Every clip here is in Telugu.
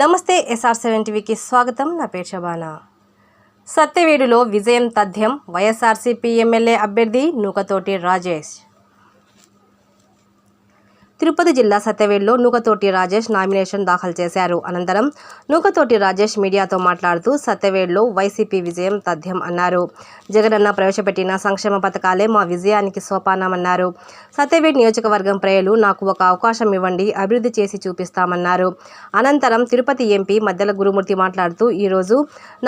నమస్తే ఎస్ఆర్ సెవెన్ టీవీకి స్వాగతం. నా పేరు శబానా. సత్యవేడులో విజయం తథ్యం వైఎస్ఆర్సీపీ ఎమ్మెల్యే అభ్యర్థి నూకతోటి రాజేష్. తిరుపతి జిల్లా సత్యవేడులో నూకతోటి రాజేష్ నామినేషన్ దాఖలు చేశారు. అనంతరం నూకతోటి రాజేష్ మీడియాతో మాట్లాడుతూ సత్యవేడులో వైసీపీ విజయం తథ్యం అన్నారు. జగనన్న ప్రవేశపెట్టిన సంక్షేమ పథకాలే మా విజయానికి సోపానమన్నారు. సత్యవేడ్ నియోజకవర్గం ప్రజలు నాకు ఒక అవకాశం ఇవ్వండి అభివృద్ధి చేసి చూపిస్తామన్నారు. అనంతరం తిరుపతి ఎంపీ మద్దెల గురుమూర్తి మాట్లాడుతూ ఈరోజు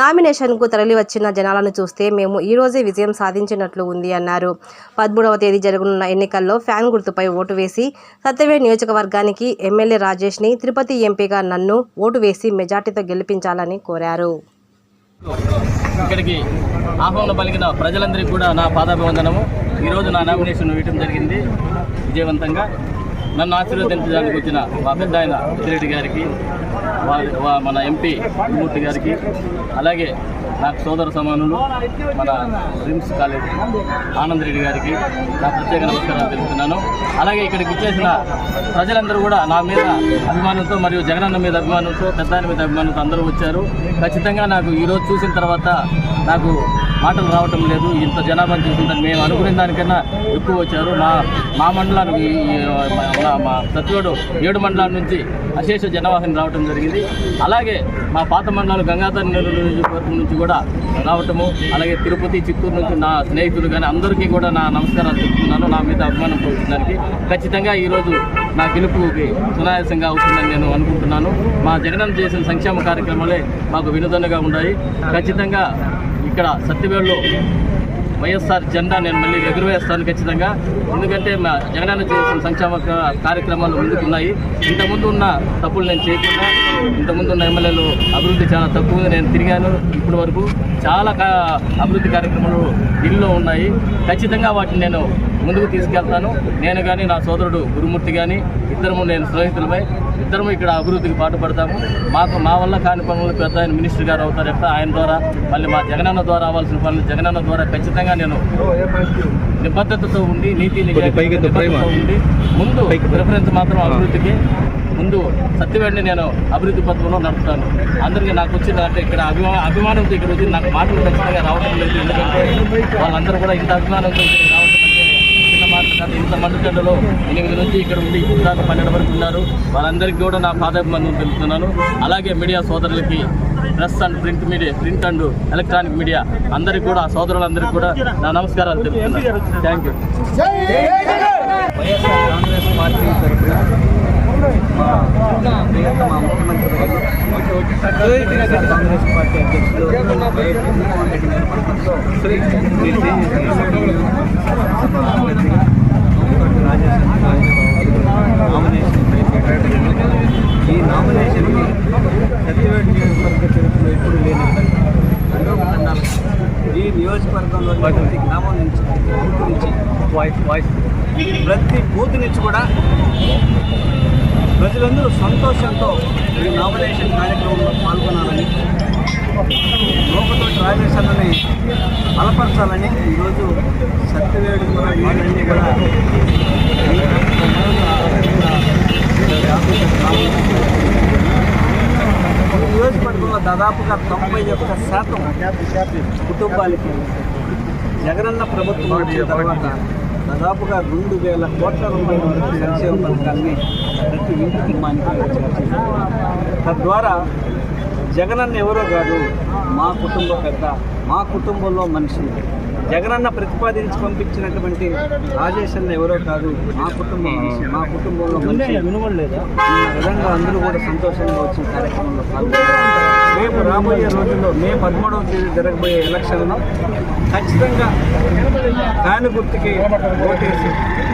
నామినేషన్కు తరలివచ్చిన జనాలను చూస్తే మేము ఈ రోజే విజయం సాధించినట్లు ఉంది అన్నారు. పదమూడవ తేదీ జరగనున్న ఎన్నికల్లో ఫ్యాన్ గుర్తుపై ఓటు వేసి సత్యవేడ్ నియోజకవర్గానికి ఎమ్మెల్యే రాజేష్ని తిరుపతి ఎంపీగా నన్ను ఓటు వేసి మెజార్టీతో గెలిపించాలని కోరారు. ఇక్కడికి ఆహ్వానం పలికిన ప్రజలందరికీ కూడా నా పాదాభివందనము. ఈరోజు నా నామినేషన్ వేయటం జరిగింది విజయవంతంగా. నన్ను ఆశీర్వదించడానికి వచ్చిన మా పెద్ద ఆయన గారికి మన ఎంపీ మూర్తి గారికి అలాగే నాకు సోదర సమానులు మన రిమ్స్ కాలేజ్ ఆనంద్ రెడ్డి గారికి నా ప్రత్యేక నమస్కారాలు తెలుపుతున్నాను. అలాగే ఇక్కడికి వచ్చేసిన ప్రజలందరూ కూడా నా మీద అభిమానంతో మరియు జగనన్న మీద అభిమానంతో పెద్ద మీద అభిమానంతో అందరూ వచ్చారు. ఖచ్చితంగా నాకు ఈరోజు చూసిన తర్వాత నాకు మాటలు రావటం లేదు. ఇంత జనాభాని చూసిన మేము అనుకునే దానికన్నా ఎక్కువ వచ్చారు. మా మా మండలానికి మా- సత్యుడు ఏడు మండలాల నుంచి అశేష జనవాహిని రావడం జరిగింది. అలాగే మా పాత మండలాలు గంగాధర నియోజకవర్గం నుంచి కూడా రావటము అలాగే తిరుపతి చిత్తూరు నుంచి నా స్నేహితులు కానీ అందరికీ కూడా నా నమస్కారాలు చెప్తున్నాను. నా మీద అభిమానం పొందడానికి ఖచ్చితంగా ఈరోజు నా గెలుపుకి సునాయాసంగా అవుతుందని నేను అనుకుంటున్నాను. మా జగనన్న చేసిన సంక్షేమ కార్యక్రమాలే మాకు వినోదంగా ఉన్నాయి ఖచ్చితంగా ఇక్కడ సత్యవేడులో వైఎస్ఆర్ జెండా నేను మళ్ళీ ఎగురవేస్తాను ఖచ్చితంగా. ఎందుకంటే మా జగనన్న చేసిన సంక్షేమ కార్యక్రమాలు ముందుకున్నాయి. ఇంతకుముందు ఉన్న తప్పులు నేను చేయకుండా ఇంతకుముందు ఉన్న ఎమ్మెల్యేలు అభివృద్ధి చాలా తక్కువ నేను తిరిగాను ఇప్పటి వరకు. చాలా కా అభివృద్ధి కార్యక్రమాలు ఢిల్లీలో ఉన్నాయి. ఖచ్చితంగా వాటిని నేను ముందుకు తీసుకెళ్తాను. నేను కానీ నా సోదరుడు గురుమూర్తి కానీ ఇద్దరము నేను స్నేహితులమై ఇద్దరము ఇక్కడ అభివృద్ధికి పాటుపడతాము. మాకు మా వల్ల కాని పనులు పెద్ద ఆయన మినిస్టర్ గారు అవుతారు ఎట్లా ఆయన ద్వారా మళ్ళీ మా జగనన్న ద్వారా అవ్వాల్సిన పనులు జగనన్న ద్వారా ఖచ్చితంగా నేను నిబద్ధతతో ఉండి నీతి ఉండి ముందు ప్రిఫరెన్స్ మాత్రం అభివృద్ధికి ముందు సత్యవేడిని నేను అభివృద్ధి పథకంలో నడుపుతాను. అందరికీ నాకు వచ్చిన అంటే ఇక్కడ అభిమా అభిమానంతో ఇక్కడ వచ్చి నాకు మాటలు ఖచ్చితంగా రావడం లేదు. ఎందుకంటే వాళ్ళందరూ కూడా ఇంత అభిమానంతో రావడం అంటే చిన్న మాటలు ఇంత మండుగడ్డలో ఎనిమిది నుంచి ఇక్కడ ఉండి ఇప్పుడు దాకా పన్నెండు వరకు ఉన్నారు. వాళ్ళందరికీ కూడా నా పాదాభిమానం తెలుపుతున్నాను. అలాగే మీడియా సోదరులకి press and print media print and electronic media అందరికీ కూడా సోదరులందరికీ కూడా నా నమస్కారాలు తెలుపుతున్నాను. Thank you YSR Congress party తరఫున మా ముఖ్యమంత్రి గారు కాంగ్రెస్ పార్టీ అధ్యక్షులు వైఎస్ జగన్మోహన్ రెడ్డి నేతృత్వంలో సభ అభ్యర్థిగా నూకటి రాజేశ్వర నామినేషన్ ఈ నామినేషన్కి సత్యవేడ్ నియోజకవర్గ చరిత్రలో ఎప్పుడు లేని తండాలు ఈ నియోజకవర్గంలో ప్రతి గ్రామం నుంచి బూత్ నుంచి వాయిస్ ప్రతి బూత్ నుంచి కూడా ప్రజలందరూ సంతోషంతో ఈ నామినేషన్ కార్యక్రమంలో పాల్గొనాలని లోకతోటి రాజేశాలని బలపరచాలని ఈరోజు సత్యవేడు వాళ్ళన్నీ కూడా ఈ ఈ నియోజకవర్గంలో దాదాపుగా తొంభై ఒక్క శాతం కుటుంబాలకి జగనన్న ప్రభుత్వం వచ్చిన తర్వాత దాదాపుగా రెండు వేల కోట్ల రూపాయల సంక్షేమ పథకాన్ని ప్రతి ఇంటి కుటుంబానికి. తద్వారా జగనన్న ఎవరో కాదు మా కుటుంబ పెద్ద మా కుటుంబంలో మనిషి. జగనన్న ప్రతిపాదించి పంపించినటువంటి రాజేష్ అన్న ఎవరో కాదు మా కుటుంబం మనిషి. మా కుటుంబంలో మనిషి. వినవలేదా ఈ విధంగా అందరూ కూడా సంతోషంగా వచ్చిన కార్యక్రమంలో పాల్గొన్నారు. రేపు రాబోయే రోజుల్లో మే పదమూడవ తేదీ జరగబోయే ఎలక్షన్లో ఖచ్చితంగా ఫ్యాన్ గుర్తుకి ఓటేసి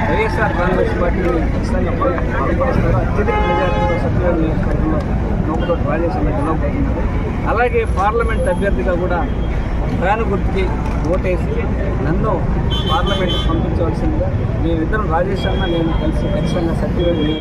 వైఎస్ఆర్ కాంగ్రెస్ పార్టీని ఖచ్చితంగా బలపరుస్తారు అత్యధిక మెజార్టీతో సత్యవేడు నియోజకవర్గంలో నూకతోటి రాజేశ్వర గెలవబోతున్నారు. అలాగే పార్లమెంట్ అభ్యర్థిగా కూడా ఫ్యాన్ గుర్తుకి ఓటేసి నన్ను పార్లమెంట్కి పంపించవలసిందిగా మేమిద్దరం రాజేష్ అన్న నేను కలిసి ఖచ్చితంగా సత్యవేది